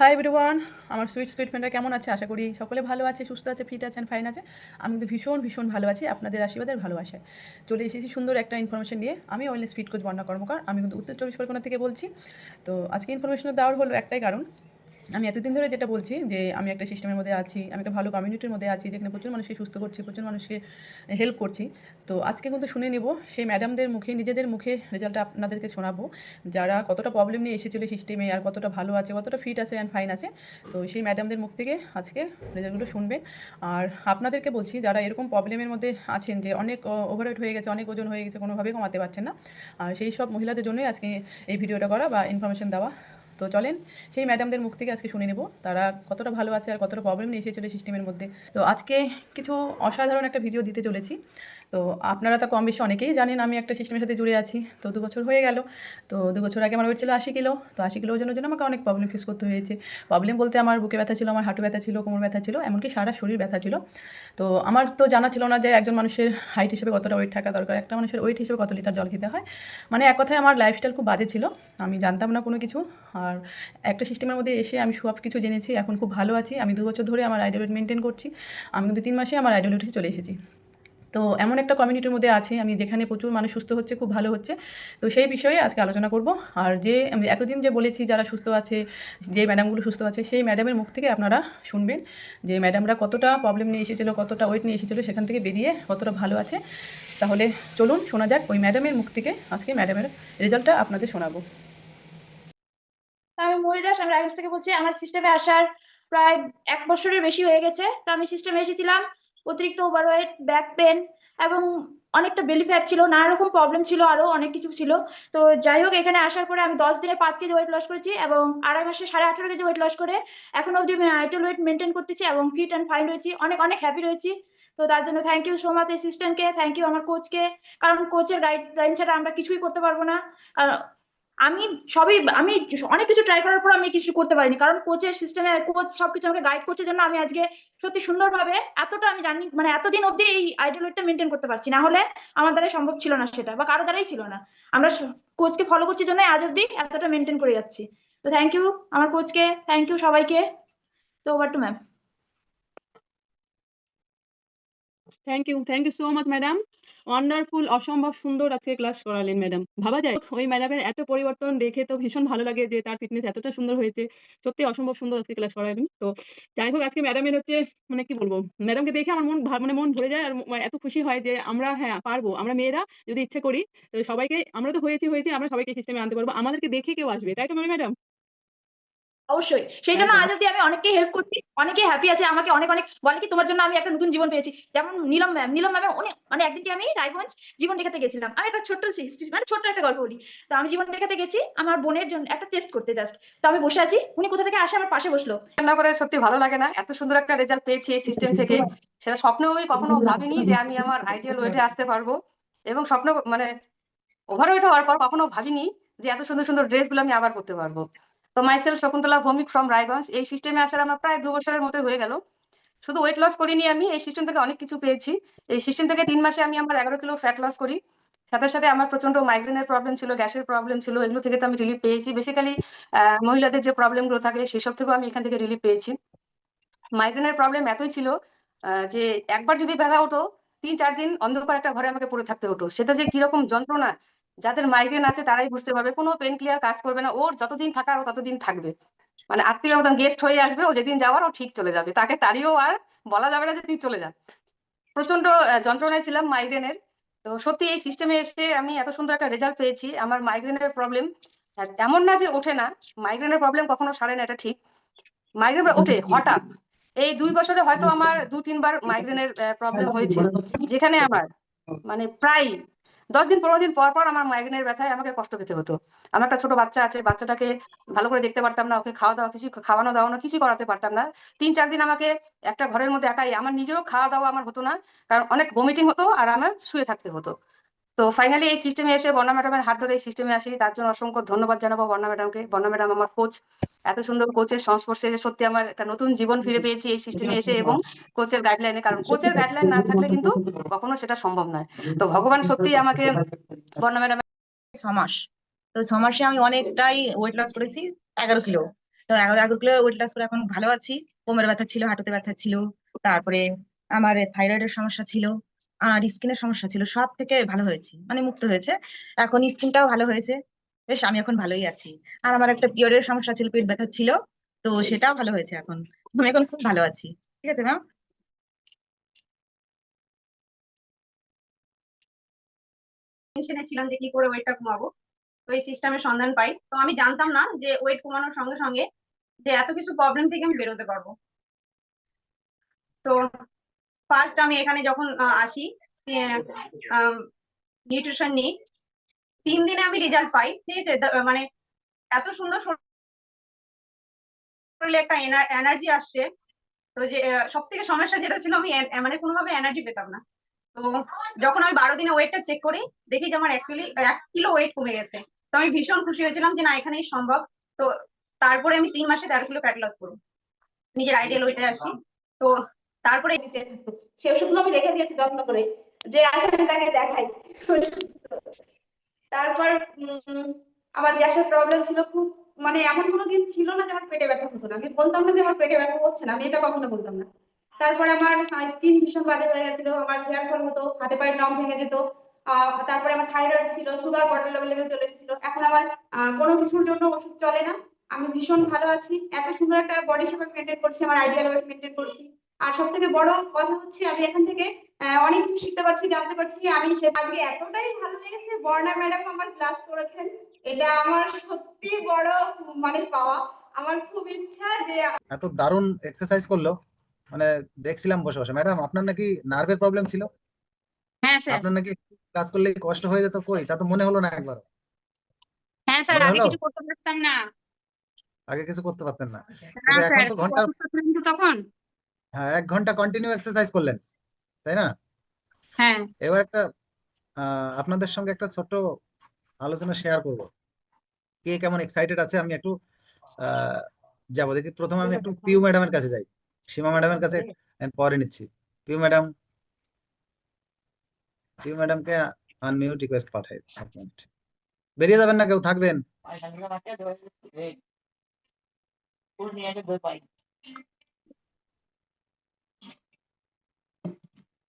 High everyone আমার sweet sweet ফ্রেন্ডরা কেমন আছে? আশা করি সকলে ভালো আছে, সুস্থ আছে ফিট আছেন ফাইন আছে আমি কিন্তু ভীষণ ভীষণ ভালো আছি। আপনাদের আশীর্বাদের ভালোবাসায়। চলে এসেছি সুন্দর একটা ইনফরমেশন নিয়ে। আমি ওয়েলনেস ফিট কোচ বর্ণা কর্মকার। আমি কিন্তু উত্তর চব্বিশ পরগনা থেকে বলছি। তো আজকে ইনফরমেশন দেওয়ার হলো একটাই কারণ। আমি এতদিন ধরে যেটা বলছি যে আমি একটা সিস্টেমের মধ্যে আছি, আমি একটা ভালো কমিউনিটির মধ্যে আছি, যেখানে প্রচুর মানুষকে সুস্থ করছি, প্রচুর মানুষকে হেল্প করছি। তো আজকে কিন্তু শুনে নিব, সেই ম্যাডামদের মুখে, নিজেদের মুখে রেজাল্টটা আপনাদেরকে শোনাবো। যারা কতটা প্রবলেম নিয়ে এসেছিল সিস্টেমে আর কতটা ভালো আছে, কতটা ফিট আছে অ্যান্ড ফাইন আছে, তো সেই ম্যাডামদের মুখ থেকে আজকে রেজাল্টগুলো শুনবেন। আর আপনাদেরকে বলছি, যারা এরকম প্রবলেমের মধ্যে আছেন যে অনেক ওভারওয়েট হয়ে গেছে, অনেক ওজন হয়ে গেছে কোনোভাবেই কমাতে পারছেন না, আর সেই সব মহিলাদের জন্যই আজকে এই ভিডিওটা করা বা ইনফরমেশন দেওয়া। তো চলেন, সেই ম্যাডামদের মুখ থেকে আজকে শুনে নেব, তারা কতটা ভালো আছে আর কতটা প্রবলেম নিয়ে এসেছিল সিস্টেমের মধ্যে। তো আজকে কিছু অসাধারণ একটা ভিডিও দিতে চলেছি। তো আপনারা তো কম বেশি অনেকেই জানেন আমি একটা সিস্টেমের সাথে জুড়ে আছি। তো দু বছর হয়ে গেল, তো দু বছর আগে আমার ওয়েট ছিল আশি কিলো, তো আশি কিলো ওজনের জন্য আমাকে অনেক প্রবলেম ফেস করতে হয়েছে। প্রবলেম বলতে আমার বুকে ব্যথা ছিল, আমার হাঁটু ব্যথা ছিল, কোমর ব্যথা ছিল, এমনকি সারা শরীর ব্যথা ছিল। তো আমার তো জানা ছিল না যে একজন মানুষের হাইট হিসেবে কতটা ওয়েট থাকা দরকার। একটা মানুষের ওয়েট হিসেবে কত লিটার জল খেতে হয়। মানে এক কথায় আমার লাইফস্টাইল খুব বাজে ছিল। আমি জানতাম না কোনো কিছু আর একটা সিস্টেমের মধ্যে এসে আমি সব কিছু জেনেছি, এখন খুব ভালো আছি। আমি দু বছর ধরে আমার আইডল মেনটেন করছি। আমি কিন্তু তিন মাসে আমার আইডল চলে এসেছি। তো এমন একটা কমিউনিটির মধ্যে আছি আমি যেখানে প্রচুর মানুষ সুস্থ হচ্ছে, খুব ভালো হচ্ছে। তো সেই বিষয়ে আজকে আলোচনা করব। আর যে আমি এতদিন যে বলেছি যারা সুস্থ আছে, যে ম্যাডামগুলো সুস্থ আছে, সেই ম্যাডামের মুখ থেকে আপনারা শুনবেন যে ম্যাডামরা কতটা প্রবলেম নিয়ে এসেছিল, কতটা ওয়েট নিয়ে এসেছিল, সেখান থেকে বেরিয়ে কতটা ভালো আছে। তাহলে চলুন শোনা যাক ওই ম্যাডামের মুখ থেকে আজকে ম্যাডামের রেজাল্টটা আপনাদের শোনাবো। আমি মরি দাস আমি রায়গঞ্জ থেকে বলছি, আমার সিস্টেমে আসার প্রায় এক বছরের বেশি হয়ে গেছে। তো আমি সিস্টেমে এসেছিলাম, অতিরিক্ত ওভারওয়েট ব্যাক পেন এবং অনেকটা বেলি ফ্যাট ছিল, নানা রকম প্রবলেম ছিল, আরও অনেক কিছু ছিল। তো যাই হোক, এখানে আসার পরে আমি দশ দিনে পাঁচ কেজি ওয়েট লস করেছি এবং আড়াই মাসে সাড়ে আঠারো কেজি ওয়েট লস করে এখন অবধি আমি আইটেল ওয়েট মেনটেন করতেছি এবং ফিট অ্যান্ড ফাইন রয়েছি, অনেক অনেক হ্যাপি রয়েছি। তো তার জন্য থ্যাংক ইউ সো মাচ এই সিস্টেমকে থ্যাংক ইউ আমার কোচকে কারণ কোচের গাইডলাইন ছাড়া আমরা কিছুই করতে পারব না। কারণ আমি সবই, আমি অনেক কিছু ট্রাই করার পর আমি কিছু করতে পারিনি। কারণ কোচের সিস্টেমে কোচ সবকিছু আমাকে গাইড করছে জন্য আমি আজকে সত্যি সুন্দরভাবে এতটা আমি জানি মানে এতদিন অবধি এই আইডিয়াল মেনটেন করতে পারছি। না হলে আমার দ্বারাই সম্ভব ছিল না সেটা, বা কারও দ্বারাই ছিল না। আমরা কোচকে ফলো করছি জন্য আজ অবধি এতটা মেনটেন করে যাচ্ছি। তো থ্যাংক ইউ আমার কোচকে থ্যাংক ইউ সবাইকে। তো over to ma'am thank you thank you so much madam wonderful অসম্ভব সুন্দর আজকে ক্লাস করালেন ম্যাডাম ভাবা যায়, ওই ম্যাডামের এত পরিবর্তন দেখে তো ভীষণ ভালো লাগে যে তার ফিটনেস এতটা সুন্দর হয়েছে। সত্যি অসম্ভব সুন্দর আজকে ক্লাস করালেন। তো যাই হোক, আজকে ম্যাডামের হচ্ছে মানে কি বলব ম্যাডামকে দেখে আমার মন মানে মন ভরে যায় আর এত খুশি হয় যে আমরা হ্যাঁ পারব। আমরা মেয়েরা যদি ইচ্ছে করি সবাইকে, আমরা তো হয়েছি হয়েছি, আমরা সবাইকে সিস্টেমে আনতে পারব। আমাদেরকে দেখে কেউ আসবে, তাই তো ম্যাডাম অবশ্যই। সেই জন্য। আজ অব্দি আমি অনেককে হেল্প করছি অনেকে হ্যাপি আছে আমাকে অনেক অনেক বলে কি তোমার জন্য আমি একটা নতুন জীবন পেয়েছি। যেমন নীলম ম্যাম নীলম ম্যাম অনেক মানে একদিনকে আমি রায়গঞ্জ জীবন রেখাতে গেছিলাম। আমি একটা ছোট্ট মানে ছোট্ট একটা গল্প বলি। তো আমি জীবন রেখাতে গেছি আমার বোনের জন্য একটা টেস্ট করতে জাস্ট তো আমি বসে আছি উনি কোথা থেকে আসে আমার পাশে বসল। রান্না করে সত্যি ভালো লাগে না এত সুন্দর একটা রেজাল্ট পেয়েছি এই সিস্টেম থেকে। সেটা স্বপ্নেও আমি কখনো ভাবিনি যে আমি আমার আইডিয়াল ওয়েটে আসতে পারব। এবং স্বপ্ন মানে ওভারওয়েট হওয়ার পর কখনো ভাবিনি যে এত সুন্দর সুন্দর ড্রেসগুলো আমি আবার করতে পারব। তো মাইসেল শকুন্তলা, ভৌমিক ফ্রম রায়গঞ্জ। এই সিস্টেমে আসার আমার প্রায় দু বছরের মতো হয়ে গেল। শুধু ওয়েট লস করিনি আমি, এই সিস্টেম থেকে অনেক কিছু পেয়েছি। এই সিস্টেম থেকে তিন মাসে আমি আমার এগারো কিলো ফ্যাট লস করি। সাথে সাথে আমার প্রচণ্ড মাইগ্রেনের প্রবলেম ছিল, গ্যাসের প্রবলেম ছিল, এগুলো থেকে তো আমি রিলিফ পেয়েছি। বেসিক্যালি মহিলাদের যে প্রবলেমগুলো থাকে, সেসব থেকেও আমি এখান থেকে রিলিফ পেয়েছি। মাইগ্রেনের প্রবলেম এতই ছিল যে একবার যদি ব্যথা হতো তিন চার দিন অন্ধকার একটা ঘরে আমাকে পড়ে থাকতে হতো। সেটা যে কীরকম যন্ত্রণা যাদের মাইগ্রেন আছে তারাই বুঝতে পারবে। কোনো পেন ক্লিয়ার কাজ করবে না। ওর যতদিন থাকার, ও ততদিন থাকবে। মানে আত্মীয় মতন গেস্ট হয়ে আসবে, ও যেদিন যাওয়ার, ও ঠিক চলে যাবে। তাকে তাড়িয়েও আর বলা যাবে না যে তুই চলে যা। প্রচণ্ড যন্ত্রণায় ছিলাম মাইগ্রেনের তো সত্যি এই সিস্টেমে এসে আমি এত সুন্দর একটা রেজাল্ট পেয়েছি। আমার মাইগ্রেনের প্রবলেম এমন না যে ওঠে না। মাইগ্রেনের প্রবলেম কখনো সারে না, এটা ঠিক। মাইগ্রেন ওঠে, হঠাৎ। এই দুই বছরে হয়তো আমার দু তিনবার মাইগ্রেনের প্রবলেম হয়েছে। যেখানে আমার মানে প্রায় দশ দিন, পনেরো দিন পর পর আমার মাইগ্রেনের ব্যথায় আমাকে কষ্ট পেতে হতো। আমার একটা ছোট বাচ্চা আছে, বাচ্চাটাকে ভালো করে দেখতে পারতাম না, ওকে খাওয়া দাওয়া কিছু, খাওয়ানো দাওয়ানো কিছু করাতে পারতাম না। তিন, চার দিন আমাকে একটা ঘরের মধ্যে একাই, আমার নিজেরও খাওয়া দাওয়া আমার হতো না, কারণ অনেক ভমিটিং হতো আর আমার শুয়ে থাকতে হতো। তো ফাইনালি এই সিস্টেমে এসে বর্ণা ম্যাডামের হাত ধরে এই সিস্টেমে আসি। তার জন্য অসংখ্য ধন্যবাদ জানাব বর্ণা ম্যাডামকে বর্ণা ম্যাডাম আমার কোচ এত সুন্দর কোচের সংস্পর্শে এসে সত্যি আমার একটা নতুন জীবন ফিরে পেয়েছি এই সিস্টেমে এসে এবং কোচের গাইডলাইনে কারণ কোচের গাইডলাইন না থাকলে কিন্তু কখনো সেটা সম্ভব নয়। তো ভগবান সত্যি আমাকে বর্ণা ম্যাডাম ছ মাস। তো ছ মাসে আমি অনেকটাই ওয়েট লস করেছি। এগারো কিলো। তো এগারো এগারো কিলো ওয়েট লস করে এখন ভালো আছি। কোমরে ব্যথা ছিল, হাঁটুতে ব্যথা ছিল। তারপরে আমার থাইরয়েডের সমস্যা ছিল। আর স্কিনের সমস্যা ছিল সব থেকে ভালো হয়েছি মানে মুক্ত হয়েছে। এখন স্কিনটাও ভালো হয়েছে। বেশ আমি এখন ভালোই আছি। আর আমার একটা পিরিয়ডের সমস্যা ছিল পেট ব্যথা ছিল তো সেটাও ভালো হয়েছে এখন। আমি এখন খুব ভালো আছি। ঠিক আছে ম্যাম টেনশনে ছিলাম যে কি করে ওয়েটটা কমাবো। তো এই সিস্টেমের সন্ধান পাই। তো আমি জানতাম না যে ওয়েট কমানোর সঙ্গে সঙ্গে যে এত কিছু প্রবলেম থেকে আমি বেরোতে পারব। তো ফার্স্ট আমি এখানে যখন আসি নিউট্রিশন নিই, তিন দিনে আমি রেজাল্ট পাই, ঠিক আছে? মানে এত সুন্দর শরীরে একটা এনার্জি আসছে, তো যে সব থেকে সমস্যা যেটা ছিল আমি মানে কোনোভাবে এনার্জি পেতাম না। তো যখন আমি বারো দিনে ওয়েটটা চেক করি, দেখি যে আমার অ্যাকচুয়ালি এক কিলো ওয়েট কমে গেছে। তো আমি ভীষণ খুশি হয়েছিলাম যে না, এখানেই সম্ভব। তো তারপরে আমি তিন মাসে তেরো কিলো ফ্যাট লস করি। নিজের আইডিয়াল ওয়েটে আসছি। তো তারপরে সে ওষুধগুলো আমি রেখে দিয়েছি যত্ন করে। যে আসে আমি তাকে দেখাই। তারপর আমার গ্যাসের প্রবলেম ছিল খুব মানে এমন কোনো দিন ছিল না যে আমার পেটে ব্যথা হতো না। আমি বলতাম না যে আমার পেটে ব্যথা হচ্ছে না, আমি এটা কখনো বলতাম না। তারপর আমার স্কিন ভীষণ বাজে হয়ে গেছিল, আমার হেয়ার ফল হতো, হাতে পায়ে নখ ভেঙে যেত। তারপরে আমার থাইরয়েড ছিল সুগার বটল লেভেলে চলে গেছিল। এখন আমার কোনো কিছুর জন্য ওষুধ চলে না। আমি ভীষণ ভালো আছি। এত সুন্দর একটা বডি শেপ মেনটেন করছি, আমার আইডিয়াল ওয়েট মেনটেন করছি। আর সব থেকে বড় কথা হচ্ছে আমি এখান থেকে অনেক কিছু শিখতে পারছি জানতে পারছি। আমি সে আজকে এতটাই ভালো লেগেছে বর্ণা ম্যাডাম আমার ক্লাস করেছেন। এটা আমার সত্যি বড় মানে পাওয়া। আমার খুব ইচ্ছা যে এত দারুণ এক্সারসাইজ করল। মানে দেখছিলাম বসে বসে। ম্যাডাম আপনার নাকি নার্ভের প্রবলেম ছিল? হ্যাঁ স্যার। আপনার নাকি কাজ করলে কষ্ট হয়ে যেত কই? তা তো মনে হলো না একবার। হ্যাঁ স্যার আগে কিছু করতে পারতাম না। আগে কিছু করতে পারতেন না। এখন তো ঘণ্টা তখন। হ্যাঁ এক ঘণ্টা কন্টিনিউ এক্সারসাইজ করলেন তাই না? হ্যাঁ। এবার একটা আপনাদের সঙ্গে একটা ছোট্ট আলোচনা শেয়ার করব। কে কেমন এক্সাইটেড আছে আমি একটু আহ, যাব। দেখি প্রথমে আমি একটু পিউ ম্যাডামের কাছে যাই। সীমা ম্যাডামের কাছে আমি পরে নিচ্ছি। পিউ ম্যাডাম পিউ ম্যাডামকে আনমিউট রিকোয়েস্ট পাঠাই। বেরিয়ে যাবেন না কেউ? থাকবেন?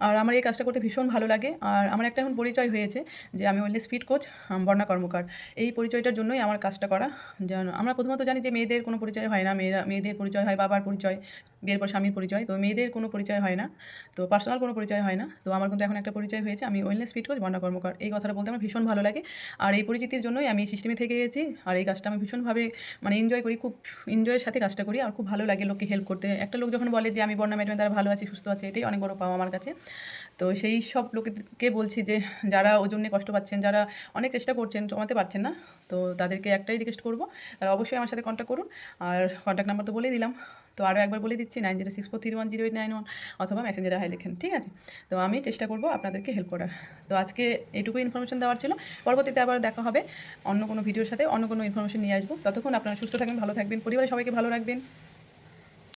আর আমার এই কাজটা করতে ভীষণ ভালো লাগে। আর আমার একটা এখন পরিচয় হয়েছে যে আমি ওয়েলনেস স্পিড কোচ বর্ণা কর্মকার। এই পরিচয়টার জন্যই আমার কাজটা করা। যেন আমরা প্রথমত জানি যে মেয়েদের কোনো পরিচয় হয় না। মেয়েরা, মেয়েদের পরিচয় হয় বাবার পরিচয়, বিয়ের পর স্বামীর পরিচয়। তো মেয়েদের কোনো পরিচয় হয় না। তো পার্সোনাল কোনো পরিচয় হয় না। তো আমার কিন্তু এখন একটা পরিচয় হয়েছে। আমি ওয়েলনেস স্পিড কোচ, বর্ণা কর্মকার। এই কথাটা বলতে আমার ভীষণ ভালো লাগে। আর এই পরিচিতির জন্যই আমি সিস্টেমে থেকে গেছি। আর এই কাজটা আমি ভীষণভাবে মানে এনজয় করি। খুব এনজয়ের সাথে কাজটা করি। আর খুব ভালো লাগে লোককে হেল্প করতে। একটা লোক যখন বলে যে আমি বর্ণা ম্যাডামের দ্বারা ভালো আছি, সুস্থ আছে, এটাই অনেক বড় পাওয়া আমার কাছে। তো সেই সব লোককে বলছি যে, যারা ওজন নিয়ে কষ্ট পাচ্ছেন, যারা অনেক চেষ্টা করছেন, কমাতে পারছেন না, তো তাদেরকে একটাই রিকোয়েস্ট করব, তারা অবশ্যই আমার সাথে কন্ট্যাক্ট করুন। আর কন্ট্যাক্ট নাম্বার তো বলেই দিলাম। তো আরও একবার বলে দিচ্ছি nine zero six four three one zero eight nine one অথবা মেসেঞ্জারে হাই লেখেন, ঠিক আছে? তো আমি চেষ্টা করব আপনাদেরকে হেল্প করার। তো আজকে এইটুকু ইনফরমেশন দেওয়ার ছিল। পরবর্তীতে আবার দেখা হবে, অন্য কোনো ভিডিওর সাথে অন্য কোনো ইনফরমেশন নিয়ে আসব। ততক্ষণ আপনারা সুস্থ থাকবেন, ভালো থাকবেন, পরিবারের সবাইকে ভালো রাখবেন।